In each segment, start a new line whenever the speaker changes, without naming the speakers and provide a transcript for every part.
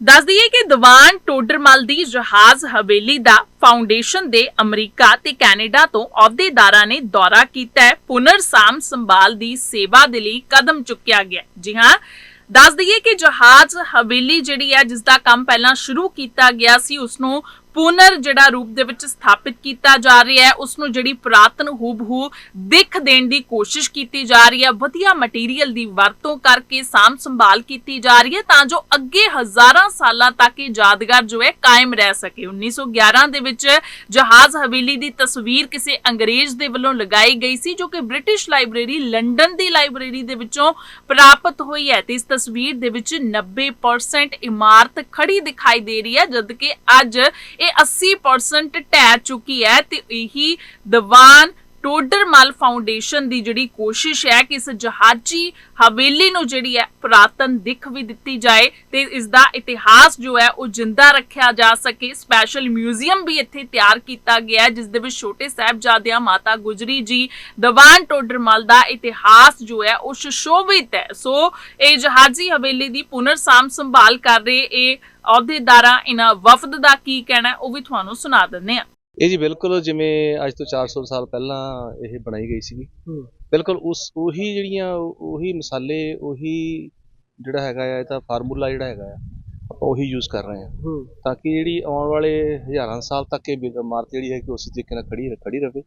ਦੱਸ ਦਈਏ ਕਿ ਦੀਵਾਨ ਟੋਡਰਮਲ ਦੀ ਜਹਾਜ਼ ਹਵੇਲੀ ਦਾ ਫਾਊਂਡੇਸ਼ਨ ਦੇ ਅਮਰੀਕਾ ਤੇ ਕੈਨੇਡਾ ਤੋਂ ਅਹੁਦੇਦਾਰਾਂ ਨੇ ਦੌਰਾ ਕੀਤਾ ਹੈ। ਪੁਨਰ ਸਾਂਭ ਸੰਭਾਲ ਦੀ ਸੇਵਾ ਦੇ ਲਈ ਕਦਮ ਚੁੱਕਿਆ ਗਿਆ ਜੀ ਹਾਂ, ਦੱਸ ਦਈਏ ਕਿ ਜਹਾਜ਼ ਹਵੇਲੀ ਜਿਹੜੀ ਹੈ ਜਿਸ ਦਾ ਕੰਮ ਪਹਿਲਾਂ ਸ਼ੁਰੂ ਕੀਤਾ ਗਿਆ ਸੀ ਉਸ ਨੂੰ ਪੁਨਰ ਜਿਹੜਾ ਰੂਪ ਦੇ ਵਿੱਚ ਸਥਾਪਿਤ ਕੀਤਾ ਜਾ ਰਿਹਾ ਹੈ ਉਸ ਨੂੰ ਜਿਹੜੀ ਪੁਰਾਤਨ ਹੂਬਹੂ ਦਿੱਖ ਦੇਣ ਦੀ ਕੋਸ਼ਿਸ਼ ਕੀਤੀ ਜਾ ਰਹੀ ਹੈ, ਵਧੀਆ ਮਟੀਰੀਅਲ ਦੀ ਵਰਤੋਂ ਕਰਕੇ ਸਾਂਭ ਸੰਭਾਲ ਕੀਤੀ ਜਾ ਰਹੀ ਹੈ, ਤਾਂ ਜੋ ਅੱਗੇ ਹਜ਼ਾਰਾਂ ਸਾਲਾਂ ਤੱਕ ਇਹ ਯਾਦਗਾਰ ਜੋ ਹੈ ਕਾਇਮ ਰਹਿ ਸਕੇ। 1911 ਦੇ ਵਿੱਚ ਜਹਾਜ਼ ਹਵੇਲੀ ਦੀ ਤਸਵੀਰ ਕਿਸੇ ਅੰਗਰੇਜ਼ ਦੇ ਵੱਲੋਂ ਲਗਾਈ ਗਈ ਸੀ, ਜੋ ਕਿ ਬ੍ਰਿਟਿਸ਼ ਲਾਇਬ੍ਰੇਰੀ ਲੰਡਨ ਦੀ ਲਾਇਬ੍ਰੇਰੀ ਦੇ ਵਿੱਚੋਂ ਪ੍ਰਾਪਤ ਹੋਈ ਹੈ। ਤੇ ਇਸ ਤਸਵੀਰ ਦੇ ਵਿੱਚ 90% ਇਮਾਰਤ ਖੜੀ ਦਿਖਾਈ ਦੇ ਰਹੀ ਹੈ, ਜਦਕਿ ਅੱਜ ਇਹ 80% ਢਹਿ ਚੁੱਕੀ ਹੈ ਤੇ ਇਹੀ ਦੀਵਾਨ ਟੋਡਰਮਲ ਫਾਊਂਡੇਸ਼ਨ ਦੀ ਜਿਹੜੀ ਕੋਸ਼ਿਸ਼ ਹੈ ਕਿ ਇਸ ਜਹਾਜੀ ਹਵੇਲੀ ਨੂੰ ਜਿਹੜੀ ਹੈ ਪੁਰਾਤਨ ਦਿੱਖ ਵੀ ਦਿੱਤੀ ਜਾਏ ਤੇ ਇਸ ਦਾ ਇਤਿਹਾਸ ਜੋ ਹੈ ਉਹ ਜਿੰਦਾ ਰੱਖਿਆ ਜਾ ਸਕੇ। ਸਪੈਸ਼ਲ ਮਿਊਜ਼ੀਅਮ ਵੀ ਇੱਥੇ ਤਿਆਰ ਕੀਤਾ ਗਿਆ ਹੈ, ਜਿਸ ਦੇ ਵਿੱਚ ਛੋਟੇ ਸਾਹਿਬਜ਼ਾਦਿਆਂ ਮਾਤਾ ਗੁਜਰੀ ਜੀ, ਦਵਾਨ ਟੋਡਰਮਲ ਦਾ ਇਤਿਹਾਸ ਜੋ ਹੈ ਉਹ ਸੁਸ਼ੋਭਿਤ ਹੈ। ਸੋ ਇਹ ਜਹਾਜੀ ਹਵੇਲੀ ਦੀ ਪੁਨਰ ਸਾਂਭ ਸੰਭਾਲ ਕਰ ਰਹੇ ਇਹ ਅਹੁਦੇਦਾਰਾਂ, ਇਹਨਾਂ ਵਫਦ ਦਾ ਕੀ ਕਹਿਣਾ ਉਹ ਵੀ ਤੁਹਾਨੂੰ ਸੁਣਾ ਦਿੰਦੇ ਹਾਂ।
ਇਹ ਜੀ ਬਿਲਕੁਲ ਜਿਵੇਂ ਅੱਜ ਤੋਂ 400 ਸਾਲ ਪਹਿਲਾਂ ਇਹ ਬਣਾਈ ਗਈ ਸੀਗੀ। ਬਿਲਕੁਲ ਉਸ ਉਹੀ ਜਿਹੜੀਆਂ ਉਹ- ਮਸਾਲੇ ਉਹੀ ਜਿਹੜਾ ਹੈਗਾ ਆ ਇਹਦਾ ਫਾਰਮੂਲਾ ਜਿਹੜਾ ਹੈਗਾ ਆ ਆਪਾਂ ਉਹੀ ਯੂਜ਼ ਕਰ ਰਹੇ ਹਾਂ। ਤਾਂ ਕਿ ਜਿਹੜੀ ਆਉਣ ਵਾਲੇ ਹਜ਼ਾਰਾਂ ਸਾਲ ਤੱਕ ਇਹ ਇਮਾਰਤ ਜਿਹੜੀ ਹੈ ਕਿ ਉਸੇ ਤਰੀਕੇ ਨਾਲ ਖੜੀ ਖੜੀ ਰਹੇ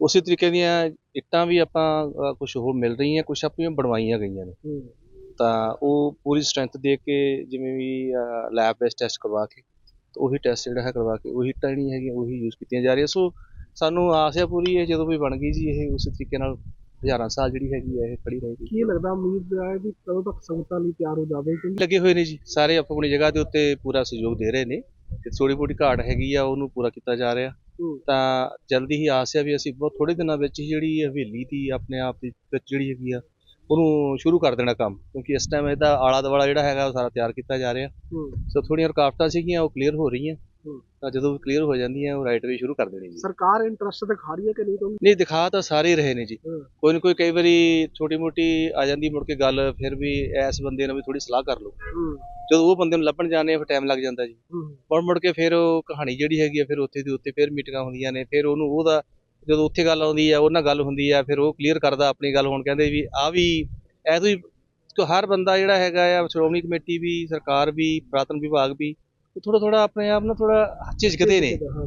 ਉਸੇ ਤਰੀਕੇ ਦੀਆਂ ਇੱਟਾਂ ਵੀ ਆਪਾਂ ਕੁਝ ਹੋਰ ਮਿਲ ਰਹੀਆਂ ਕੁਝ ਆਪਣੀਆਂ ਬਣਵਾਈਆਂ ਗਈਆਂ ਨੇ। ਤਾਂ ਉਹ ਪੂਰੀ ਸਟਰੈਂਥ ਦੇ ਕੇ ਜਿਵੇਂ ਵੀ ਲੈਬ ਬੇਸ ਟੈਸਟ ਕਰਵਾ ਕੇ ਉਹੀ ਟੈਸਟ ਜਿਹੜਾ ਹੈ ਕਰਵਾ ਕੇ ਉਹੀ ਇੱਟਾਂ ਜਿਹੜੀਆਂ ਹੈਗੀਆਂ ਉਹੀ ਯੂਜ਼ ਕੀਤੀਆਂ ਜਾ ਰਹੀਆਂ। ਸੋ ਸਾਨੂੰ ਆਸ ਹੈ ਪੂਰੀ ਹੈ ਜਦੋਂ ਵੀ ਬਣ ਗਈ ਜੀ ਇਹ ਉਸੇ ਤਰੀਕੇ ਨਾਲ ਹਜ਼ਾਰਾਂ ਸਾਲ ਜਿਹੜੀ ਹੈਗੀ ਹੈ ਇਹ ਖੜੀ ਰਹੇਗੀ।
ਕੀ ਲੱਗਦਾ ਉਮੀਦ ਹੈ ਕਿ ਕਦੋਂ ਤੱਕ ਸੰਗਤਾਂ ਲਈ ਤਿਆਰ ਹੋ ਜਾਵੇ? ਕਿਉਂਕਿ
ਲੱਗੇ ਹੋਏ ਨੇ ਜੀ ਸਾਰੇ ਆਪੋ ਆਪਣੀ ਜਗ੍ਹਾ ਦੇ ਉੱਤੇ ਪੂਰਾ ਸਹਿਯੋਗ ਦੇ ਰਹੇ ਨੇ ਤੇ ਥੋੜੀ ਬੋੜੀ ਘਾਟ ਹੈਗੀ ਆ ਉਹਨੂੰ ਪੂਰਾ ਕੀਤਾ ਜਾ ਰਿਹਾ। ਤਾਂ ਜਲਦੀ ਹੀ ਆਸ ਹੈ ਵੀ ਅਸੀਂ ਬਹੁਤ ਥੋੜੇ ਦਿਨਾਂ ਵਿੱਚ ਹੀ ਜਿਹੜੀ ਹਵੇਲੀ ਦੀ ਆਪਣੇ ਆਪ ਦੀ ਵਿੱਚ ਜਿਹੜੀ ਹੈਗੀ ਆ ਉਹਨੂੰ ਸ਼ੁਰੂ ਕਰ ਦੇਣਾ ਕੰਮ ਕਿਉਂਕਿ ਇਸ ਟਾਈਮ ਇਹਦਾ ਆਲਾ ਦੁਆਲਾ ਜਿਹੜਾ ਹੈਗਾ ਉਹ ਸਾਰਾ ਤਿਆਰ ਕੀਤਾ ਜਾ ਰਿਹਾ।
ਹੂੰ।
ਸੋ ਥੋੜੀਆਂ ਰੁਕਾਵਟਾਂ ਸੀਗੀਆਂ ਉਹ ਕਲੀਅਰ ਹੋ ਰਹੀਆਂ। ਤਾਂ ਜਦੋਂ ਕਲੀਅਰ ਹੋ ਜਾਂਦੀਆਂ ਉਹ ਰਾਈਟ ਵੇ ਸ਼ੁਰੂ ਕਰ ਦੇਣੀ ਜੀ।
ਸਰਕਾਰ ਇੰਟਰਸਟ ਦਿਖਾ ਰਹੀ ਹੈ ਕਿ ਨਹੀਂ ਤੁਹਾਨੂੰ?
ਨਹੀਂ ਦਿਖਾ ਤਾਂ ਸਾਰੇ ਰਹੇ ਨੇ ਜੀ। ਕੋਈ ਨਾ ਕੋਈ ਕਈ ਵਾਰੀ ਛੋਟੀ ਮੋਟੀ ਆ ਜਾਂਦੀ ਮੁੜ ਕੇ ਗੱਲ ਫਿਰ ਵੀ ਇਸ ਬੰਦੇ ਨਾਲ ਵੀ ਥੋੜੀ ਸਲਾਹ ਕਰ ਲਓ। ਜਦੋਂ ਉਹ ਬੰਦੇ ਨੂੰ ਲੱਭਣ ਜਾਂਦੇ ਆ ਫਿਰ ਟਾਈਮ ਲੱਗ ਜਾਂਦਾ ਜੀ। ਮੁੜ ਮੁੜ ਕੇ ਫਿਰ ਉਹ ਕਹਾਣੀ ਜਿਹੜੀ ਹੈਗੀ ਆ ਫਿਰ ਉੱਥੇ ਦੀ ਉੱਥੇ ਫਿਰ ਮੀਟਿੰਗਾਂ ਹੁੰਦੀਆਂ ਨੇ ਫਿਰ ਉਹਨੂੰ ਉਹਦਾ ਜਦੋਂ ਉੱਥੇ ਗੱਲ ਆਉਂਦੀ ਆ ਉਹਨਾਂ ਗੱਲ ਹੁੰਦੀ ਆ ਫਿਰ ਉਹ ਕਲੀਅਰ ਕਰਦਾ ਆਪਣੀ ਗੱਲ ਹੁਣ ਕਹਿੰਦੇ ਵੀ ਆ ਵੀ ਐਦੋਂ ਹੀ ਕਿ ਹਰ ਬੰਦਾ ਜਿਹੜਾ ਹੈਗਾ ਆ ਸ਼੍ਰੋਮਣੀ ਕਮੇਟੀ ਵੀ ਸਰਕਾਰ ਵੀ ਪੁਰਾਤਨ ਵਿਭਾਗ ਵੀ ਥੋੜਾ ਥੋੜਾ ਆਪਣੇ ਆਪ ਨਾਲ ਥੋੜਾ ਝਿਜਕਦੇ ਨੇ
ਹਾਂ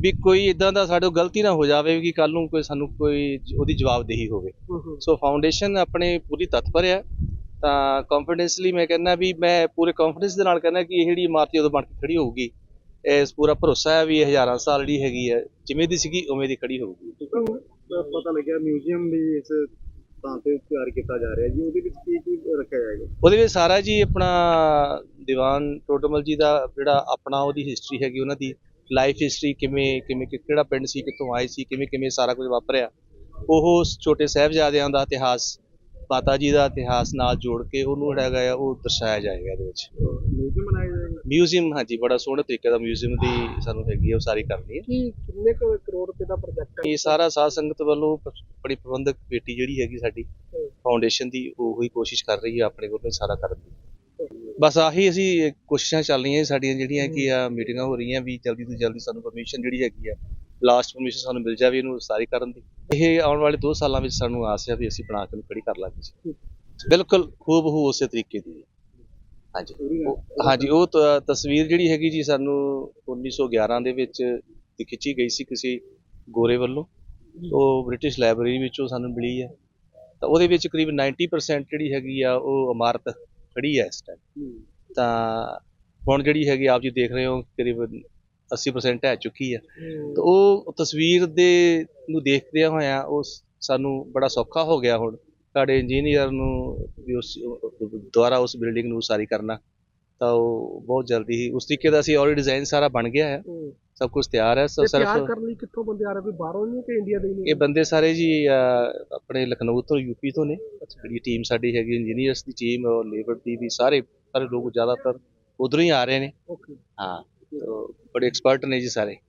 ਵੀ ਕੋਈ ਇਦਾਂ ਦਾ ਸਾਡੇ ਕੋਲ ਗਲਤੀ ਨਾ ਹੋ ਜਾਵੇ ਕਿ ਕੱਲ ਨੂੰ ਕੋਈ ਸਾਨੂੰ ਕੋਈ ਉਹਦੀ ਜਵਾਬਦੇਹੀ ਹੋਵੇ।
ਹੂੰ ਹੂੰ।
ਸੋ ਫਾਊਂਡੇਸ਼ਨ ਆਪਣੇ ਪੂਰੀ ਤਤਪਰ ਹੈ ਤਾਂ ਕੌਨਫੀਡੈਂਸਲੀ ਮੈਂ ਕਹਿੰਦਾ ਵੀ ਮੈਂ ਪੂਰੇ ਕੌਨਫੀਡੈਂਸ ਦੇ ਨਾਲ ਕਹਿੰਦਾ ਕਿ ਇਹ ਜਿਹੜੀ ਇਮਾਰਤ ਜਦੋਂ ਬਣ ਕੇ ਖੜੀ ਹੋਊਗੀ ਇਸ ਪੂਰਾ ਭਰੋਸਾ ਹੈ ਵੀ ਇਹ ਹਜ਼ਾਰਾਂ ਸਾਲ ਜਿਹੜੀ ਹੈਗੀ ਹੈ ਜਿਵੇਂ ਦੀ ਸੀਗੀ ਉਵੇਂ ਦੀ ਖੜੀ ਹੋਊਗੀ।
ਪਤਾ ਲੱਗਿਆ ਮਿਊਜ਼ੀਅਮ ਵੀ ਇਸ ਥਾਂ ਤੇ ਤਿਆਰ ਕੀਤਾ ਜਾ ਰਿਹਾ ਜੀ। ਉਹਦੇ ਵਿੱਚ ਕੀ ਕੀ ਰੱਖਿਆ ਜਾਏਗਾ?
ਉਹਦੇ ਵਿੱਚ ਸਾਰਾ ਜੀ ਆਪਣਾ ਦੀਵਾਨ ਟੋਟਮਲ ਜੀ ਦਾ ਜਿਹੜਾ ਆਪਣਾ ਉਹਦੀ ਹਿਸਟਰੀ ਹੈਗੀ ਉਹਨਾਂ ਦੀ ਲਾਈਫ ਹਿਸਟਰੀ ਕਿਵੇਂ ਕਿਵੇਂ ਕਿਹੜਾ ਪਿੰਡ ਸੀ ਕਿੱਥੋਂ ਆਏ ਸੀ ਕਿਵੇਂ ਕਿਵੇਂ ਸਾਰਾ ਕੁਝ ਵਾਪਰਿਆ। ਉਹ ਛੋਟੇ ਸਾਹਿਬਜ਼ਾਦਿਆਂ ਦਾ ਇਤਿਹਾਸ ਮਾਤਾ ਜੀ ਦਾ ਇਤਿਹਾਸ ਨਾਲ ਜੋੜ ਕੇ ਉਹਨੂੰ ਜਿਹੜਾ ਹੈਗਾ ਆ ਉਹ ਦਰਸਾਇਆ ਜਾਏਗਾ ਇਹਦੇ ਵਿੱਚ।
ਮਿਊਜ਼ੀਅਮ ਬਣਾਇਆ ਜਾਏਗਾ
ਮਿਊਜ਼ੀਅਮ ਹਾਂਜੀ ਬੜਾ ਸੋਹਣੇ ਤਰੀਕੇ ਦਾ ਮਿਊਜ਼ੀਅਮ ਦੀ ਸਾਨੂੰ ਹੈਗੀ ਉਹ ਸਾਰੀ ਕਰਨੀ ਹੈ।
ਕੀ ਕਿੰਨੇ ਕਰੋੜ ਰੁਪਏ ਦਾ ਪ੍ਰੋਜੈਕਟ ਹੈ?
ਇਹ ਸਾਰਾ ਸਾਧ ਸੰਗਤ ਵੱਲੋਂ ਬੜੀ ਪ੍ਰਬੰਧਕ ਕਮੇਟੀ ਜਿਹੜੀ ਹੈਗੀ ਸਾਡੀ। ਫਾਊਂਡੇਸ਼ਨ ਦੀ ਉਹ ਹੀ ਕੋਸ਼ਿਸ਼ ਕਰ ਰਹੀ ਹੈ ਆਪਣੇ ਵੱਲੋਂ ਸਾਰਾ ਕਰਨ ਦੀ। ਬਸ ਆਹੀ ਅਸੀਂ ਕੋਸ਼ਿਸ਼ਾਂ ਚੱਲ ਰਹੀਆਂ ਸਾਡੀਆਂ ਜਿਹੜੀਆਂ ਕਿ ਆ ਮੀਟਿੰਗਾਂ ਹੋ ਰਹੀਆਂ ਵੀ ਜਲਦੀ ਤੋਂ ਜਲਦੀ ਸਾਨੂੰ ਪਰਮਿਸ਼ਨ ਜਿਹੜੀ ਹੈਗੀ ਆ ਲਾਸਟ ਪਰਮਿਸ਼ਨ ਸਾਨੂੰ ਮਿਲ ਜਾਵੇ ਇਹਨੂੰ ਸਾਰੀ ਕਰਨ ਦੀ। ਇਹ ਆਉਣ ਵਾਲੇ 2 ਸਾਲਾਂ ਵਿੱਚ ਸਾਨੂੰ ਆਸ ਹੈ ਵੀ ਅਸੀਂ ਬਣਾ ਕੇ ਇਹਨੂੰ ਖੜੀ ਕਰ ਲਾਂਗੇ ਜੀ। ਬਿਲਕੁਲ ਖੂਬਹੂ ਉਸੇ ਤਰੀਕੇ ਦੀ ਹੈ। ਹਾਂਜੀ। ਹਾਂਜੀ, ਉਹ ਤਸਵੀਰ ਜਿਹੜੀ ਹੈਗੀ ਜੀ ਸਾਨੂੰ 1911 ਦੇ ਵਿੱਚ ਖਿੱਚੀ ਗਈ ਸੀ ਕਿਸੇ ਗੋਰੇ ਵੱਲੋਂ। ਉਹ ਬ੍ਰਿਟਿਸ਼ ਲਾਇਬ੍ਰੇਰੀ ਵਿੱਚੋਂ ਸਾਨੂੰ ਮਿਲੀ ਹੈ। ਤਾਂ ਉਹਦੇ ਵਿੱਚ ਕਰੀਬ 90% ਜਿਹੜੀ ਹੈਗੀ ਆ, ਉਹ ਇਮਾਰਤ ਖੜੀ ਹੈ ਇਸ ਟਾਈਮ ਤਾਂ ਹੁਣ ਜਿਹੜੀ ਹੈਗੀ, ਆਪ ਜੀ ਦੇਖ ਰਹੇ ਹੋ, ਕਰੀਬ 80% ਢਹਿ ਚੁੱਕੀ ਹੈ। ਤਾਂ ਉਹ ਤਸਵੀਰ ਦੇ ਨੂੰ ਦੇਖਦਿਆਂ ਹੋਇਆਂ ਉਹ ਸ- ਸਾਨੂੰ ਬੜਾ ਸੌਖਾ ਹੋ ਗਿਆ ਹੁਣ। ਸਾਡੇ ਇੰਜੀਨੀਅਰ ਨੂੰ ਵੀ ਉਸ ਦੁਆਰਾ ਉਸ ਬਿਲਡਿੰਗ ਨੂੰ ਉਸਾਰੀ ਕਰਨਾ। ਤਾਂ ਉਹ ਬਹੁਤ ਜਲਦੀ ਹੀ ਉਸ ਤਰੀਕੇ ਦਾ ਅਸੀਂ ਆਲਰੇਡੀ ਡਿਜ਼ਾਈਨ ਸਾਰਾ ਬਣ ਗਿਆ ਹੈ।
ਹੂੰ।
ਸਭ ਕੁਝ ਤਿਆਰ ਹੈ ਸੋ
ਤੇ ਤਿਆਰ
ਸਿਰਫ
ਕਰਨ ਲਈ ਕਿੱਥੋਂ ਬੰਦੇ ਆ ਰਹੇ? ਕੋਈ ਬਾਹਰੋਂ ਨਹੀਂ ਕਿ ਇੰਡੀਆ ਦੇ ਹੀ ਨੇ?
ਇਹ ਬੰਦੇ ਸਾਰੇ ਜੀ ਆਪਣੇ ਲਖਨਊ ਤੋਂ ਯੂਪੀ ਤੋਂ ਨੇ। ਜਿਹੜੀ ਟੀਮ ਸਾਡੀ ਹੈਗੀ ਇੰਜੀਨੀਅਰਸ ਦੀ ਟੀਮ ਔਰ ਲੇਬਰ ਦੀ ਵੀ ਸਾਰੇ ਸਾਰੇ ਲੋਕ ਜ਼ਿਆਦਾਤਰ ਉਧਰੋਂ ਹੀ ਆ ਰਹੇ ਨੇ। ਹਾਂ। ਬੜੇ ਐਕਸਪਰਟ ਨੇ ਜੀ ਸਾਰੇ।